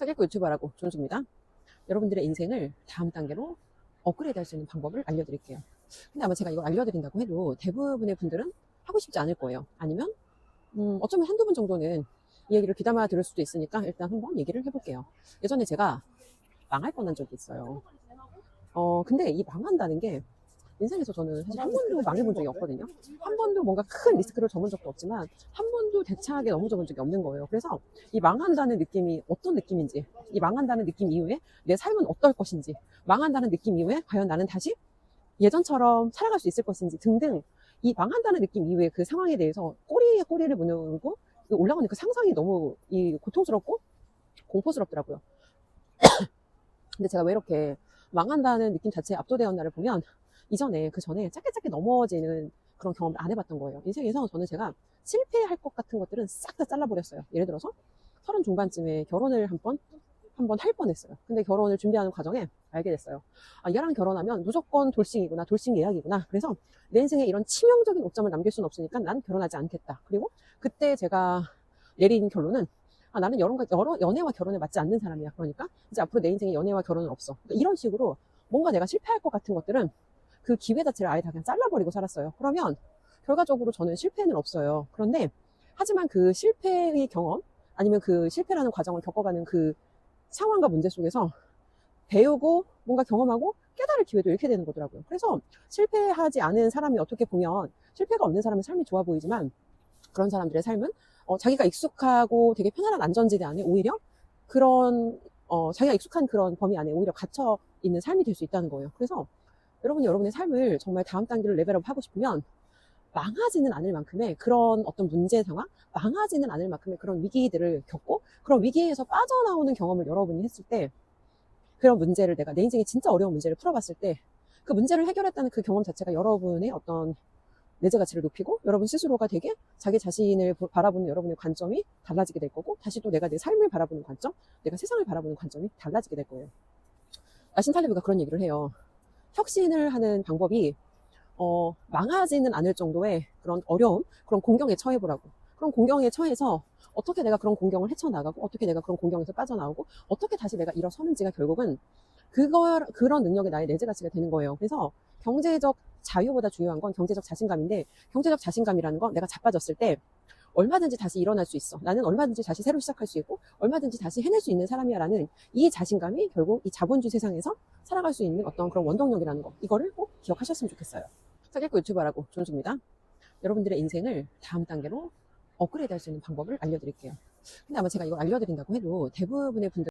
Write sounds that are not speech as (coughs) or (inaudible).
사기꾼 유튜버라고 존수입니다. 여러분들의 인생을 다음 단계로 업그레이드 할 수 있는 방법을 알려드릴게요. 근데 아마 제가 이걸 알려드린다고 해도 대부분의 분들은 하고 싶지 않을 거예요. 아니면 음, 어쩌면 한두 분 정도는 이 얘기를 귀담아 들을 수도 있으니까 일단 한번 얘기를 해볼게요. 예전에 제가 망할 뻔한 적이 있어요. 어, 근데 이 망한다는 게 인생에서 저는 사실 한 번도 망해본 적이 없거든요. 한 번도 뭔가 큰 리스크를 접은 적도 없지만 한 번도 대차하게 넘어져본 적이 없는 거예요. 그래서 이 망한다는 느낌이 어떤 느낌인지, 이 망한다는 느낌 이후에 내 삶은 어떨 것인지, 망한다는 느낌 이후에 과연 나는 다시 예전처럼 살아갈 수 있을 것인지 등등 이 망한다는 느낌 이후에 그 상황에 대해서 꼬리에 꼬리를 무는,고 올라가는 그 상상이 너무 이 고통스럽고 공포스럽더라고요. (coughs) 근데 제가 왜 이렇게 망한다는 느낌 자체에 압도되었나를 보면 이전에 그 전에 짧게 짧게 넘어지는 그런 경험을 안 해봤던 거예요. 인생에서 저는 제가 실패할 것 같은 것들은 싹 다 잘라버렸어요. 예를 들어서 서른 중반쯤에 결혼을 한 번, 한 번 할 뻔했어요. 근데 결혼을 준비하는 과정에 알게 됐어요. 아, 얘랑 결혼하면 무조건 돌싱이구나, 돌싱 예약이구나. 그래서 내 인생에 이런 치명적인 오점을 남길 수는 없으니까 난 결혼하지 않겠다. 그리고 그때 제가 내린 결론은 아, 나는 여러, 여러 연애와 결혼에 맞지 않는 사람이야. 그러니까 이제 앞으로 내 인생에 연애와 결혼은 없어. 그러니까 이런 식으로 뭔가 내가 실패할 것 같은 것들은 그 기회 자체를 아예 다 그냥 잘라버리고 살았어요. 그러면 결과적으로 저는 실패는 없어요. 그런데 하지만 그 실패의 경험 아니면 그 실패라는 과정을 겪어가는 그 상황과 문제 속에서 배우고 뭔가 경험하고 깨달을 기회도 잃게 되는 거더라고요. 그래서 실패하지 않은 사람이 어떻게 보면 실패가 없는 사람의 삶이 좋아 보이지만 그런 사람들의 삶은 어, 자기가 익숙하고 되게 편안한 안전지대 안에 오히려 그런 어, 자기가 익숙한 그런 범위 안에 오히려 갇혀 있는 삶이 될 수 있다는 거예요. 그래서 여러분이 여러분의 삶을 정말 다음 단계로 레벨업 하고 싶으면 망하지는 않을 만큼의 그런 어떤 문제 상황, 망하지는 않을 만큼의 그런 위기들을 겪고 그런 위기에서 빠져나오는 경험을 여러분이 했을 때 그런 문제를 내가 내 인생에 진짜 어려운 문제를 풀어봤을 때 그 문제를 해결했다는 그 경험 자체가 여러분의 어떤 내재 가치를 높이고 여러분 스스로가 되게 자기 자신을 보- 바라보는 여러분의 관점이 달라지게 될 거고 다시 또 내가 내 삶을 바라보는 관점, 내가 세상을 바라보는 관점이 달라지게 될 거예요. 나신 탈레브가 그런 얘기를 해요. 혁신을 하는 방법이 어, 망하지는 않을 정도의 그런 어려움, 그런 공경에 처해보라고. 그런 공경에 처해서 어떻게 내가 그런 공경을 헤쳐나가고, 어떻게 내가 그런 공경에서 빠져나오고, 어떻게 다시 내가 일어서는지가 결국은 그거, 그런 능력이 나의 내재 가치가 되는 거예요. 그래서 경제적 자유보다 중요한 건 경제적 자신감인데, 경제적 자신감이라는 건 내가 자빠졌을 때 얼마든지 다시 일어날 수 있어. 나는 얼마든지 다시 새로 시작할 수 있고, 얼마든지 다시 해낼 수 있는 사람이야라는 이 자신감이 결국 이 자본주의 세상에서 살아갈 수 있는 어떤 그런 원동력이라는 거. 이거를 꼭 기억하셨으면 좋겠어요. 사기꾼 유튜버라고 존수입니다. 여러분들의 인생을 다음 단계로 업그레이드 할 수 있는 방법을 알려드릴게요. 근데 아마 제가 이걸 알려드린다고 해도 대부분의 분들